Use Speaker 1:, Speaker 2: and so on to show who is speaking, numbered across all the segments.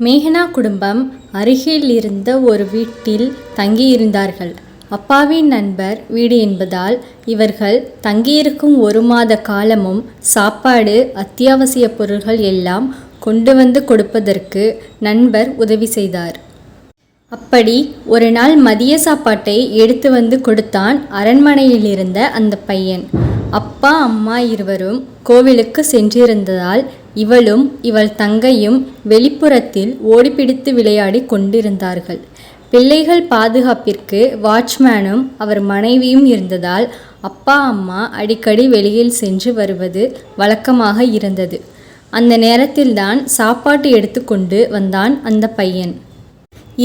Speaker 1: மேகனா குடும்பம் அருகில் இருந்த ஒரு வீட்டில் தங்கியிருந்தார்கள். அப்பாவின் நண்பர் வீடு என்பதால் இவர்கள் தங்கியிருக்கும் ஒரு மாத காலமும் சாப்பாடு அத்தியாவசிய பொருள்கள் எல்லாம் கொண்டு வந்து கொடுப்பதற்கு நண்பர் உதவி செய்தார். அப்படி ஒரு நாள் மதிய சாப்பாட்டை எடுத்து வந்து கொடுத்தான் அரண்மனையில் இருந்த அந்த பையன். அப்பா அம்மா இருவரும் கோவிலுக்கு சென்றிருந்ததால் இவளும் இவள் தங்கையும் வெளிப்புறத்தில் ஓடிப்பிடித்து விளையாடி கொண்டிருந்தார்கள். பிள்ளைகள் பாதுகாப்பிற்கு வாட்ச்மேனும் அவர் மனைவியும் இருந்ததால் அப்பா அம்மா அடிக்கடி வெளியில் சென்று வருவது வழக்கமாக இருந்தது. அந்த நேரத்தில்தான் சாப்பாட்டு எடுத்துக்கொண்டு வந்தான் அந்த பையன்.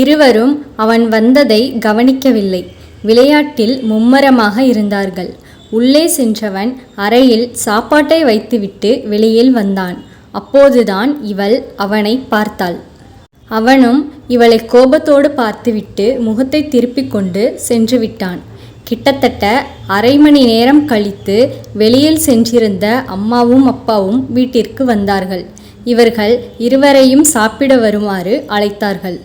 Speaker 1: இருவரும் அவன் வந்ததை கவனிக்கவில்லை. விளையாட்டில் மும்மரமாக இருந்தார்கள். உள்ளே சென்றவன் அறையில் சாப்பாட்டை வைத்துவிட்டு வெளியில் வந்தான். அப்போதுதான் இவள் அவனை பார்த்தாள். அவனும் இவளை கோபத்தோடு பார்த்துவிட்டு முகத்தை திருப்பிக் கொண்டு சென்று விட்டான். கிட்டத்தட்ட அரை மணி நேரம் கழித்து வெளியில் சென்றிருந்த அம்மாவும் அப்பாவும் வீட்டிற்கு வந்தார்கள். இவர்கள் இருவரையும் சாப்பிட வருமாறு அழைத்தார்கள்.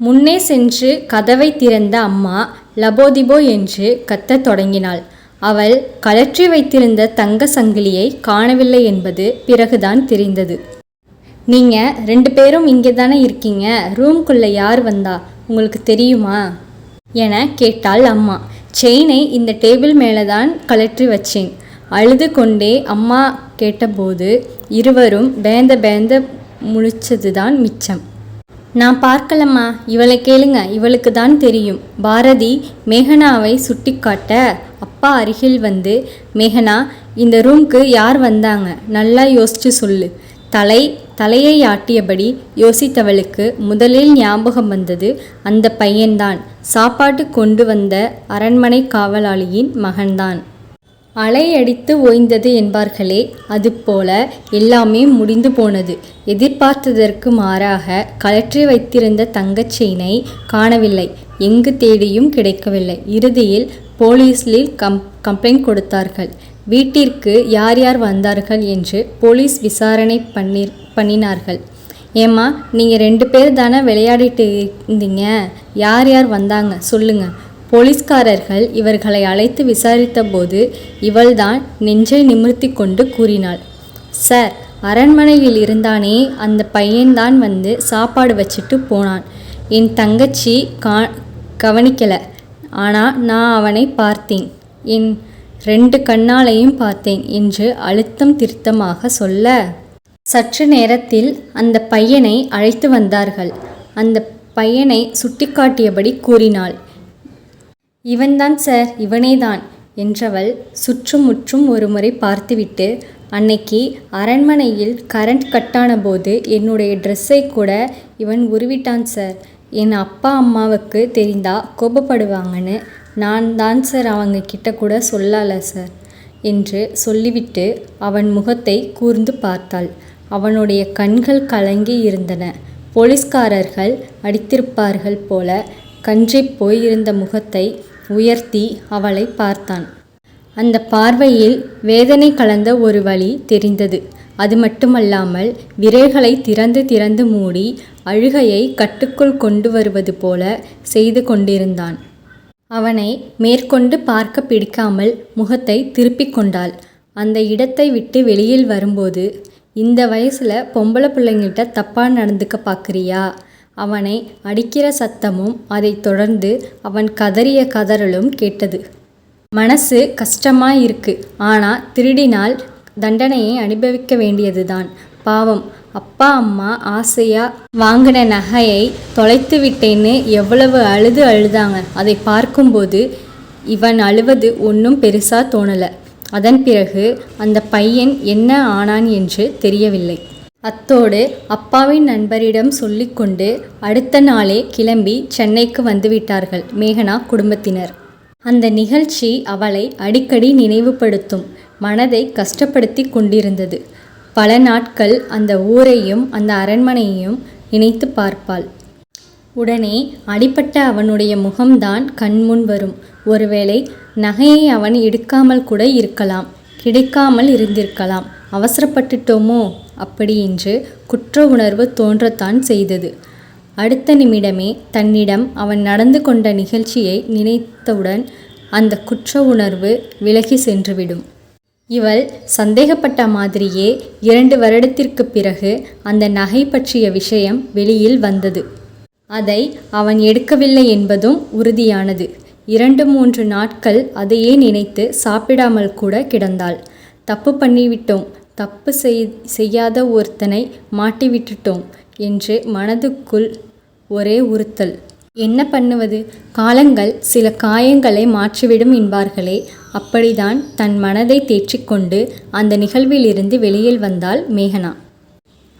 Speaker 1: முன்னே சென்று கதவை திறந்த அம்மா லபோதிபோ என்று கத்தத் தொடங்கினாள். அவள் கழற்றி வைத்திருந்த தங்க சங்கிலியை காணவில்லை என்பது பிறகுதான் தெரிந்தது. நீங்கள் ரெண்டு பேரும் இங்கே தானே இருக்கீங்க? ரூம்குள்ளே யார் வந்தா? உங்களுக்கு தெரியுமா? என கேட்டாள் அம்மா. செயினை இந்த டேபிள் மேலே தான் கழற்றி வச்சேன். அழுது கொண்டே அம்மா கேட்டபோது இருவரும் பேந்த பேந்த முழிச்சதுதான் மிச்சம். நான் பார்க்கலம்மா. இவளை கேளுங்க. இவளுக்கு தான் தெரியும். பாரதி மேகனாவை சுட்டிக்காட்ட அப்பா அருகில் வந்து மேகனா இந்த ரூம்க்கு யார் வந்தாங்க? நல்லா யோசிச்சு சொல்லு. தலை தலையை ஆட்டியபடி யோசித்தவளுக்கு முதலில் ஞாபகம் வந்தது அந்த பையன்தான். சாப்பாட்டு கொண்டு வந்த அரண்மனை காவலாளியின் மகன்தான். அலையடித்து ஓய்ந்தது என்பார்களே அதுபோல எல்லாமே முடிந்து போனது. எதிர்பார்த்ததற்கு மாறாக கழற்றி வைத்திருந்த தங்கச் செயினை காணவில்லை. எங்கு தேடியும் கிடைக்கவில்லை. இறுதியில் போலீஸில் கம் கம்ப்ளைண்ட் கொடுத்தார்கள். வீட்டிற்கு யார் யார் வந்தார்கள் என்று போலீஸ் விசாரணை பண்ணி பண்ணினார்கள். ஏம்மா நீங்கள் ரெண்டு பேர் தானே விளையாடிட்டு இருந்தீங்க? யார் யார் வந்தாங்க? சொல்லுங்க. போலீஸ்காரர்கள் இவர்களை அழைத்து விசாரித்தபோது இவள்தான் நெஞ்சை நிமிர்த்தி கொண்டு கூறினாள். சார் அரண்மனையில் இருந்தானே அந்த பையன்தான் வந்து சாப்பாடு வச்சுட்டு போனான். என் தங்கச்சி கா கவனிக்கலை. ஆனால் நான் அவனை பார்த்தேன். என் ரெண்டு கண்ணாலையும் பார்த்தேன் என்று அழுத்தம் திருத்தமாக சொல்ல. சற்று நேரத்தில் அந்த பையனை அழைத்து வந்தார்கள். அந்த பையனை சுட்டிக்காட்டியபடி கூறினாள் இவன்தான் சார் இவனேதான் என்றவள் சுற்றும் முற்றும் ஒருமுறை பார்த்துவிட்டு அன்னைக்கு அரண்மனையில் கரண்ட் கட்டான போது என்னுடைய ட்ரெஸ்ஸை கூட இவன் உருவிட்டான் சார். என் அப்பா அம்மாவுக்கு தெரிந்தா கோபப்படுவாங்கன்னு நான் தான் சார் அவங்க கிட்ட கூட சொல்லல சார் என்று சொல்லிவிட்டு அவன் முகத்தை கூர்ந்து பார்த்தாள். அவனுடைய கண்கள் கலங்கி இருந்தன. போலீஸ்காரர்கள் அடித்திருப்பார்கள் போல கன்றிப் போயிருந்த முகத்தை உயர்த்தி அவளை பார்த்தான். அந்த பார்வையில் வேதனை கலந்த ஒரு வழி தெரிந்தது. அது மட்டுமல்லாமல் விரல்களை திறந்து திறந்து மூடி அழுகையை கட்டுக்குள் கொண்டு வருவது போல செய்து கொண்டிருந்தான். அவனை மேற்கொண்டு பார்க்க பிடிக்காமல் முகத்தை திருப்பிக் கொண்டாள். அந்த இடத்தை விட்டு வெளியில் வரும்போது இந்த வயசுல பொம்பளை பிள்ளைங்கிட்ட தப்பா நடந்துக்க பார்க்குறியா அவனை அடிக்கிற சத்தமும் அதைத் தொடர்ந்து அவன் கதறிய கதறலும் கேட்டது. மனசு கஷ்டமா இருக்கு ஆனால் திருடினால் தண்டனையை அனுபவிக்க வேண்டியதுதான். பாவம். அப்பா அம்மா ஆசையா வாங்கின நகையை தொலைத்து விட்டேன்னு எவ்வளவு அழுது அழுதாங்க. அதை பார்க்கும்போது இவன் அழுவது ஒன்றும் பெருசா தோணல. அதன் பிறகு அந்த பையன் என்ன ஆனான் என்று தெரியவில்லை. அத்தோடு அப்பாவின் நண்பரிடம் சொல்லிக்கொண்டு அடுத்த நாளே கிளம்பி சென்னைக்கு வந்துவிட்டார்கள் மேகனா குடும்பத்தினர். அந்த நிகழ்ச்சி அவளை அடிக்கடி நினைவுபடுத்தும். மனதை கஷ்டப்படுத்தி கொண்டிருந்தது. பல நாட்கள் அந்த ஊரையும் அந்த அரண்மனையையும் நினைத்து பார்ப்பாள். உடனே அடிபட்ட அவனுடைய முகம்தான் கண்முன் வரும். ஒருவேளை நகையை அவன் எடுக்காமல் கூட இருக்கலாம் கிடைக்காமல் இருந்திருக்கலாம். அவசரப்பட்டுட்டோமோ? அப்படி என்று குற்ற உணர்வு தோன்றத்தான் செய்தது. அடுத்த நிமிடமே தன்னிடம் அவன் நடந்து கொண்ட நிகழ்ச்சியை நினைத்தவுடன் அந்த குற்ற உணர்வு விலகி சென்றுவிடும். இவள் சந்தேகப்பட்ட மாதிரியே இரண்டு வருடத்திற்குப் பிறகு அந்த நகை பற்றிய விஷயம் வெளியில் வந்தது. அதை அவன் எடுக்கவில்லை என்பதும் உறுதியானது. இரண்டு மூன்று நாட்கள் அதையே நினைத்து சாப்பிடாமல் கூட கிடந்தாள். தப்பு பண்ணிவிட்டோம். தப்பு செய் செய்யாத ஒருத்தனை மாட்டிவிட்டுட்டோம் என்று மனதுக்குள் ஒரே உறுத்தல். என்ன பண்ணுவது? காலங்கள் சில காயங்களை மாற்றிவிடும் என்பார்களே அப்படிதான் தன் மனதை தேற்றிக்கொண்டு அந்த நிகழ்விலிருந்து வெளியில் வந்தாள் மேகனா.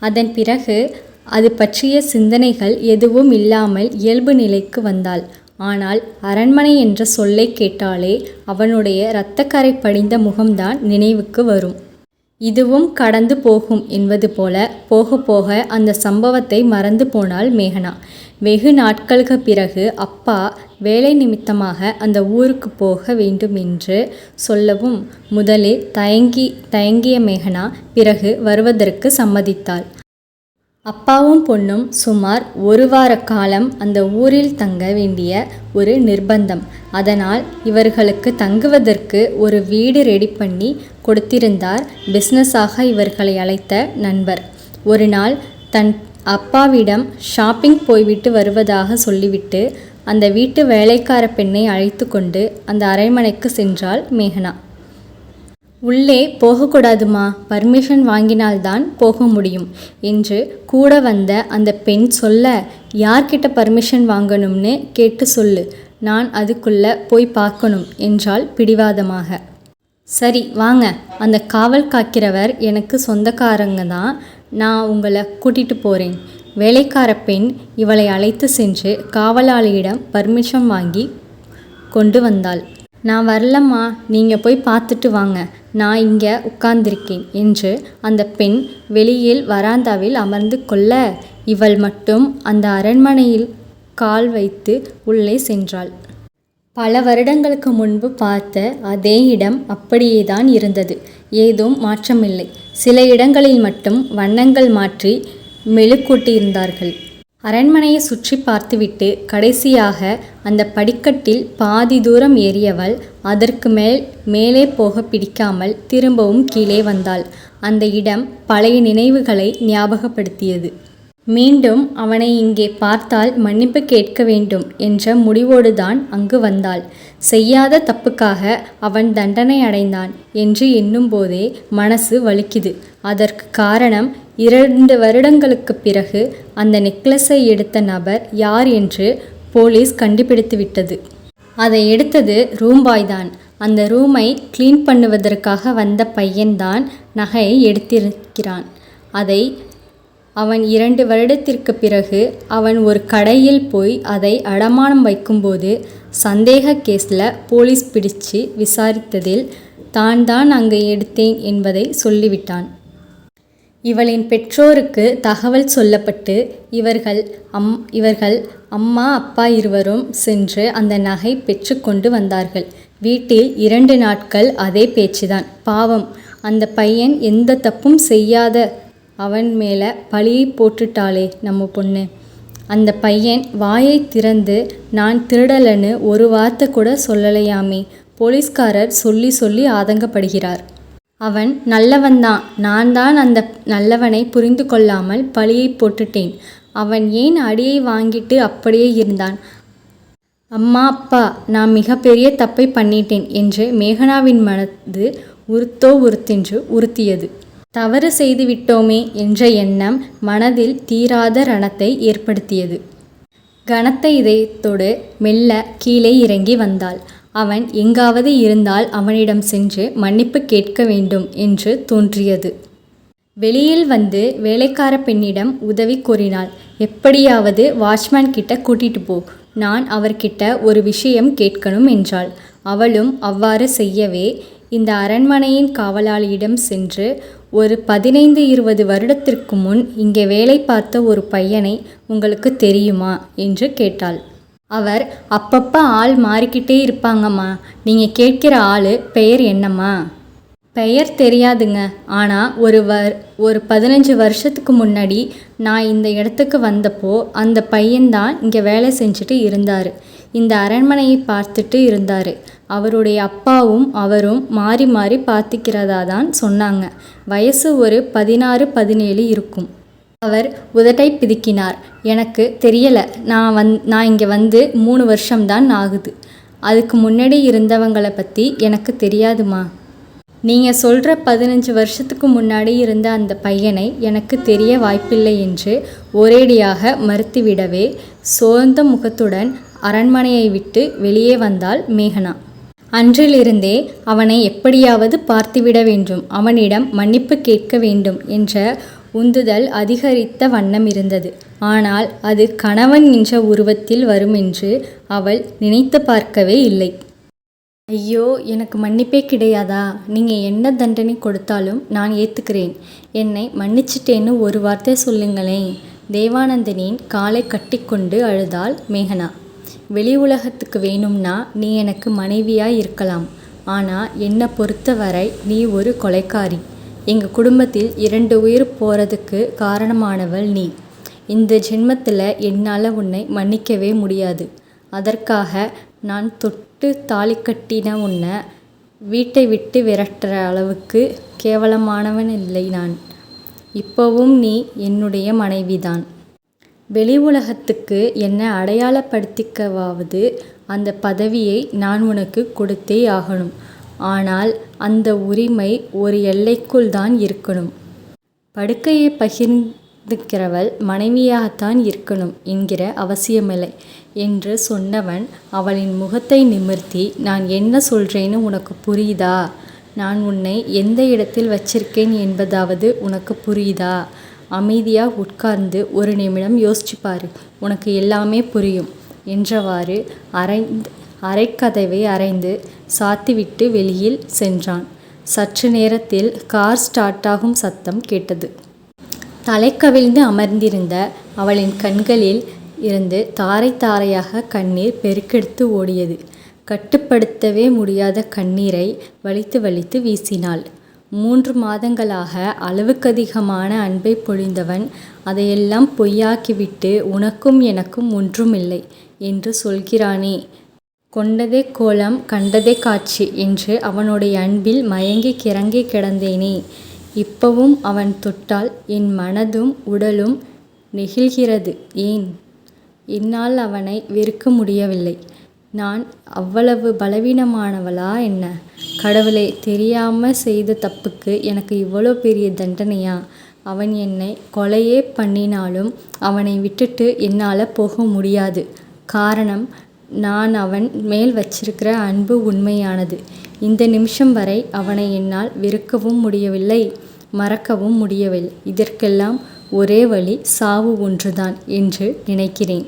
Speaker 1: அதன் பிறகு அது பற்றிய சிந்தனைகள் எதுவும் இல்லாமல் இயல்பு நிலைக்கு வந்தாள். ஆனால் அரண்மனை என்ற சொல்லை கேட்டாலே அவனுடைய இரத்தக்கரை படிந்த முகம்தான் நினைவுக்கு வரும். இதுவும் கடந்து போகும் என்பது போல போக போக அந்த சம்பவத்தை மறந்து போனாள் மேகனா. வெகு நாட்களுக்கு பிறகு அப்பா வேலை நிமித்தமாக அந்த ஊருக்கு போக வேண்டும் என்று சொல்லவும் முதலில் தயங்கி தயங்கிய மேகனா பிறகு வருவதற்கு சம்மதித்தாள். அப்பாவும் பொண்ணும் சுமார் ஒரு வார காலம் அந்த ஊரில் தங்க வேண்டிய ஒரு நிர்பந்தம். அதனால் இவர்களுக்கு தங்குவதற்கு ஒரு வீடு ரெடி பண்ணி கொடுத்திருந்தார் பிஸ்னஸாக இவர்களை அழைத்த நண்பர். ஒரு நாள் தன் அப்பாவிடம் ஷாப்பிங் போய்விட்டு வருவதாக சொல்லிவிட்டு அந்த வீட்டு வேலைக்கார பெண்ணை அழைத்து கொண்டு அந்த அரைமனைக்கு சென்றாள் மேகனா. உள்ளே போகக்கூடாதுமா? பர்மிஷன் வாங்கினால்தான் போக முடியும். என்று கூட வந்த அந்த பெண் சொல்ல யார்கிட்ட பர்மிஷன் வாங்கணும்னு கேட்டு சொல்லு. நான் அதுக்குள்ள போய் பார்க்கணும் என்றாள் பிடிவாதமாக. சரி வாங்க. அந்த காவல் காக்கிறவர் எனக்கு சொந்தக்காரங்க தான். நான் உங்களை கூட்டிட்டு போகிறேன் வேலைக்கார பெண் இவளை அழைத்து சென்று காவலாளியிடம் பர்மிஷன் வாங்கி கொண்டு வந்தாள். நான் வரலம்மா நீங்கள் போய் பார்த்துட்டு வாங்க. நான் இங்கே உட்கார்ந்திருக்கேன் என்று அந்த பெண் வெளியில் வராந்தாவில் அமர்ந்து கொள்ள இவள் மட்டும் அந்த அரண்மனையில் கால் வைத்து உள்ளே சென்றாள். பல வருடங்களுக்கு முன்பு பார்த்த அதே இடம் அப்படியே தான் இருந்தது. ஏதும் மாற்றமில்லை. சில இடங்களில் மட்டும் வண்ணங்கள் மாற்றி மெழுக்கூட்டியிருந்தார்கள் அரண்மனையை சுற்றி பார்த்துவிட்டு கடைசியாக அந்த படிக்கட்டில் பாதி தூரம் ஏறியவள் அதற்கு மேல் மேலே போக பிடிக்காமல் திரும்பவும் கீழே வந்தாள். அந்த இடம் பழைய நினைவுகளை ஞாபகப்படுத்தியது. மீண்டும் அவனை இங்கே பார்த்தால் மன்னிப்பு கேட்க வேண்டும் என்ற முடிவோடுதான் அங்கு வந்தாள். செய்யாத தப்புக்காக அவன் தண்டனை அடைந்தான் என்று எண்ணும்போதே மனசு வலிக்குது. அதற்கு காரணம் இரண்டு வருடங்களுக்கு பிறகு அந்த நெக்லஸை எடுத்த நபர் யார் என்று போலீஸ் கண்டுபிடித்து விட்டது அதை எடுத்தது ரூம்பாய் தான் அந்த ரூமை க்ளீன் பண்ணுவதற்காக வந்த பையன்தான் நகையை எடுத்திருக்கிறான். அதை அவன் இரண்டு வருடத்திற்கு பிறகு அவன் ஒரு கடையில் போய் அதை அடமானம் வைக்கும்போது சந்தேக கேஸில் போலீஸ் பிடிச்சு விசாரித்ததில் தான் தான் அங்கே எடுத்தேன் என்பதை சொல்லிவிட்டான். இவளின் பெற்றோருக்கு தகவல் சொல்லப்பட்டு இவர்கள் அம் இவர்கள் அம்மா அப்பா இருவரும் சென்று அந்த நகை பெற்று கொண்டு வந்தார்கள். வீட்டில் இரண்டு நாட்கள் அதே பேச்சுதான். பாவம் அந்த பையன் எந்த தப்பும் செய்யாத அவன் மேலே பழியை போட்டுட்டாளே நம்ம பொண்ணு. அந்த பையன் வாயை திறந்து நான் திருடலன்னு ஒரு வார்த்தை கூட சொல்லலையாமே போலீஸ்காரர் சொல்லி சொல்லி ஆதங்கப்படுகிறார். அவன் நல்லவன்தான். நான் தான் அந்த நல்லவனை புரிந்து கொள்ளாமல் பழியை போட்டுட்டேன். அவன் ஏன் அடியை வாங்கிட்டு அப்படியே இருந்தான்? அம்மா அப்பா நான் மிகப்பெரிய தப்பை பண்ணிட்டேன் என்று மேகனாவின் மனது உறுத்தோ உறுத்தென்று உறுத்தியது. தவறு செய்து விட்டோமே என்ற எண்ணம் மனதில் தீராத ரணத்தை ஏற்படுத்தியது. கனத்த இதயத்தோடு மெல்ல கீழே இறங்கி வந்தாள். அவன் எங்காவது இருந்தால் அவனிடம் சென்று மன்னிப்பு கேட்க வேண்டும் என்று தோன்றியது. வெளியில் வந்து வேலைக்கார பெண்ணிடம் உதவி கோரினாள். எப்படியாவது வாட்ச்மேன் கிட்ட கூட்டிட்டு போ. நான் அவர்கிட்ட ஒரு விஷயம் கேட்கணும் என்றாள். அவளும் அவ்வாறு செய்யவே இந்த அரண்மனையின் காவலாளியிடம் சென்று ஒரு பதினைந்து இருபது வருடத்திற்கு முன் இங்கே வேலை பார்த்த ஒரு பையனை உங்களுக்கு தெரியுமா? என்று கேட்டாள். அவர் அப்பப்போ ஆள் மாறிக்கிட்டே இருப்பாங்கம்மா. நீங்கள் கேட்கிற ஆள் பெயர் என்னம்மா? பெயர் தெரியாதுங்க. ஆனால் ஒரு வர் ஒரு பதினஞ்சு வருஷத்துக்கு முன்னாடி நான் இந்த இடத்துக்கு வந்தப்போ அந்த பையன்தான் இங்கே வேலை செஞ்சுட்டு இருந்தார். இந்த அரண்மனையை பார்த்துட்டு இருந்தார். அவருடைய அப்பாவும் அவரும் மாறி மாறி பார்த்துக்கிறதா தான் சொன்னாங்க. வயசு ஒரு பதினாறு பதினேழு இருக்கும். அவர் உதட்டை பிதுக்கினார். எனக்கு தெரியலை. நான் வந் நான் இங்கே வந்து மூணு வருஷம்தான் ஆகுது. அதுக்கு முன்னாடி இருந்தவங்கள பற்றி எனக்கு தெரியாதுமா. நீங்கள் சொல்கிற பதினஞ்சு வருஷத்துக்கு முன்னாடி இருந்த அந்த பையனை எனக்கு தெரிய வாய்ப்பில்லை என்று ஒரேடியாக மறுத்துவிடவே சோர்ந்த முகத்துடன் அரண்மனையை விட்டு வெளியே வந்தாள் மேகனா. அன்றிலிருந்தே அவனை எப்படியாவது பார்த்துவிட வேண்டும். அவனிடம் மன்னிப்பு கேட்க வேண்டும் என்ற உந்துதல் அதிகரித்த வண்ணம் இருந்தது. ஆனால் அது கணவன் என்ற உருவத்தில் வருமென்று அவள் நினைத்து பார்க்கவே இல்லை. ஐயோ எனக்கு மன்னிப்பே கிடையாதா? நீங்கள் என்ன தண்டனை கொடுத்தாலும் நான் ஏற்றுக்கிறேன் என்னை மன்னிச்சிட்டேன்னு ஒரு வார்த்தை சொல்லுங்களேன். தேவானந்தனின் காலை கட்டிக்கொண்டு அழுதாள் மேகனா. வெளி உலகத்துக்கு வேணும்னா நீ எனக்கு மனைவியாய் இருக்கலாம். ஆனால் என்னை பொறுத்தவரை நீ ஒரு கொலைக்காரி. எங்கள் குடும்பத்தில் இரண்டு உயிர் போகிறதுக்கு காரணமானவள் நீ. இந்த ஜென்மத்தில் என்னால் உன்னை மன்னிக்கவே முடியாது. அதற்காக நான் தொட்டு தாலி கட்டின உன்னை வீட்டை விட்டு விரட்டுற அளவுக்கு கேவலமானவன் இல்லை நான். இப்போவும் நீ என்னுடைய மனைவிதான். வெளி உலகத்துக்கு என்னை அடையாளப்படுத்திக்கவாவது அந்த பதவியை நான் உனக்கு கொடுத்தே ஆகணும். ஆனால் அந்த உரிமை ஒரு எல்லைக்குள் தான் இருக்கணும். படுக்கையை பகிர்ந்துக்கிறவள் மனைவியாகத்தான் இருக்கணும் என்கிற அவசியமில்லை என்று சொன்னவன் அவளின் முகத்தை நிமிர்த்தி நான் என்ன சொல்கிறேன்னு உனக்கு புரியுதா? நான் உன்னை எந்த இடத்தில் வச்சிருக்கேன் என்பதாவது உனக்கு புரியுதா அமைதியாக உட்கார்ந்து ஒரு நிமிடம் யோசிச்சு பாரு உனக்கு எல்லாமே புரியும் என்றவாறு அரைந்து அரைக்கதவை அரைந்து சாத்திவிட்டு வெளியில் சென்றான். சற்று நேரத்தில் கார் ஸ்டார்ட் ஆகும் சத்தம் கேட்டது. தலை கவிழ்ந்து அமர்ந்திருந்த அவளின் கண்களில் இருந்து தாரை தாரையாக கண்ணீர் பெருக்கெடுத்து ஓடியது. கட்டுப்படுத்தவே முடியாத கண்ணீரை வலித்து வலித்து வீசினாள். மூன்று மாதங்களாக அளவுக்கதிகமான அன்பை பொழிந்தவன் அதையெல்லாம் பொய்யாக்கிவிட்டு உனக்கும் எனக்கும் ஒன்றுமில்லை என்று சொல்கிறானே கொண்டதே கோலம் கண்டதே காட்சி என்று அவனுடைய அன்பில் மயங்கி கிறங்கி கிடந்தேனே. இப்பவும் அவன் தொட்டால் என் மனதும் உடலும் நெகிழ்கிறது. ஏன்? என்னால் அவனை வெறுக்க முடியவில்லை. நான் அவ்வளவு பலவீனமானவளா என்ன? கடவுளே தெரியாம செய்த தப்புக்கு எனக்கு இவ்வளோ பெரிய தண்டனையா? அவன் என்னை கொலையே பண்ணினாலும் அவனை விட்டுட்டு என்னால் போக முடியாது. காரணம் நான் அவன் மேல் வச்சிருக்கிற அன்பு உண்மையானது. இந்த நிமிஷம் வரை அவனை என்னால் வெறுக்கவும் முடியவில்லை மறக்கவும் முடியவில்லை. இதற்கெல்லாம் ஒரே வழி சாவு ஒன்றுதான் என்று நினைக்கிறேன்.